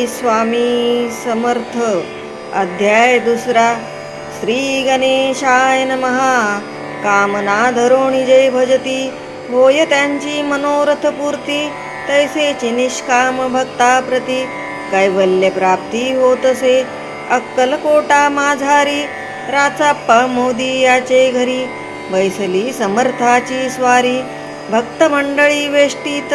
स्वामी समर्थ. अध्याय दुसरा. श्री गणेशाय नमहा कामना धरोणी जे भजती. होय त्यांची मनोरथ पूर्ती. तैसेची निष्काम भक्ता प्रती. कैवल्य प्राप्ती होतसे. अक्कलकोटा माझारी. राचाप्पा मोदी याचे घरी. बैसली समर्थाची स्वारी. भक्त मंडळी वेष्टीत.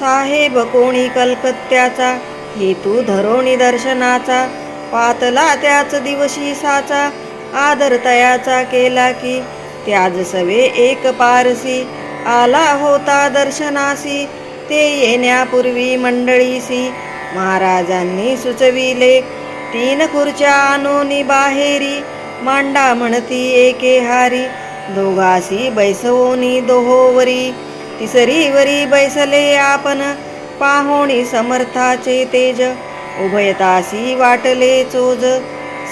साहेब कोणी कलकत्त्याचा. हेतू धरोणी दर्शनाचा पातला त्याच दिवशी साचा आदर तयाचा केला की त्याज सवे एक पारसी आला होता दर्शनासी ते येण्यापूर्वी मंडळीसी महाराजांनी सुचविले तीन खुर्च्या आणोनी बाहेरी मांडा म्हणती एके हारी दोघासी बैसवोनी दोहोवरी तिसरीवरी बैसले आपण पाहुणी समर्थाचे तेज. उभयतासी वाटले चोज.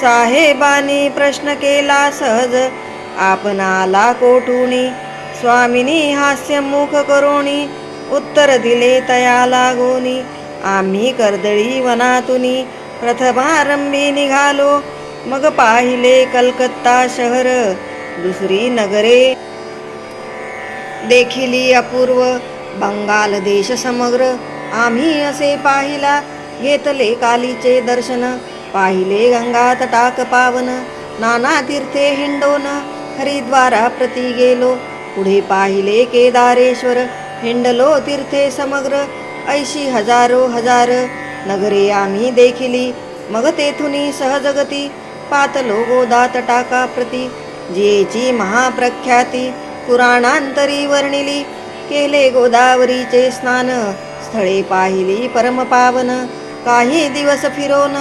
साहेबानी प्रश्न केला सहज. आपणाला कोठुणी स्वामिनी हास्यमुख करोणी उत्तर दिले तया लागोनी. आम्ही कर्दळी वनातुनी. प्रथमारंभी निघालो. मग पाहिले कलकत्ता शहर. दुसरी नगरे. देखिली अपूर्व. बंगाल देश समग्र. आम्ही असे पाहिला घेतले कालीचे दर्शन. पाहिले गंगा तटाक पावन नाना तीर्थे हिंडोन. हरिद्वारा प्रती गेलो पुढे पाहिले केदारेश्वर. हिंडलो तीर्थे समग्र ऐशी हजारो हजार. नगरे आम्ही देखिली मग तेथुनी सहजगती. पातलो गोदा तटाका प्रती जेची महाप्रख्याती. पुराणांतरी वर्णिली केले गोदावरीचे स्नान. स्थळे पाहिली परमपावन. काही दिवस फिरोन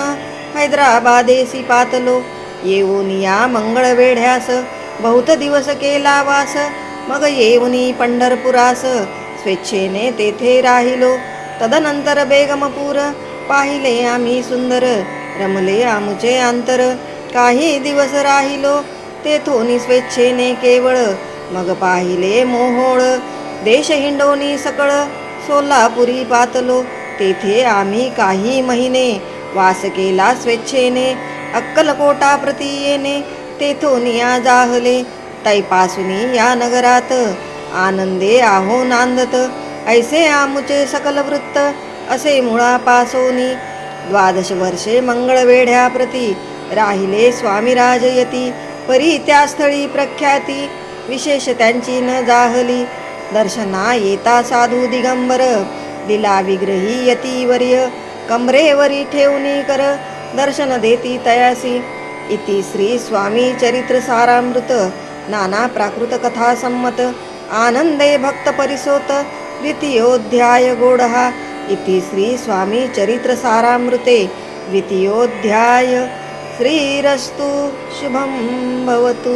हैदराबादेसी पातलो. येऊन या मंगळवेढ्यास बहुत दिवस केला वास. मग येऊनी पंढरपुरास स्वेच्छेने तेथे राहिलो. तदनंतर बेगमपूर पाहिले आम्ही सुंदर रमले आमचे अंतर. काही दिवस राहिलो तेथून स्वेच्छेने केवळ. मग पाहिले मोहोळ देश हिंडोनी सकळ. सोलापुरी पातलो तेथे आम्ही काही महिने वास केला स्वेच्छेने अक्कलकोटा प्रती येणे तेथोनिया जाहले. तैपासुनी या नगरात आनंदे आहो नांदत. ऐसे आमुचे सकल वृत्त असे मुळापासोनी. द्वादश वर्षे मंगळवेढ्या राहिले स्वामी राजयती परी त्या स्थळी प्रख्याती विशेष त्यांची न जाहली. दर्शना येता साधू दिगंबर। दिला विग्रही यतीवर्य। कमरेवरी ठेवणी कर। दर्शन देती तयासी। इति श्री स्वामी चरित्र सारामृत। नाना प्राकृत कथा संमत आनंदे भक्त परिसोत। द्वितीयोध्याय गोडहा। इति श्री स्वामी चरित्र सारामृते। द्वितीयोध्याय। श्रीरस्तु शुभं भवतु।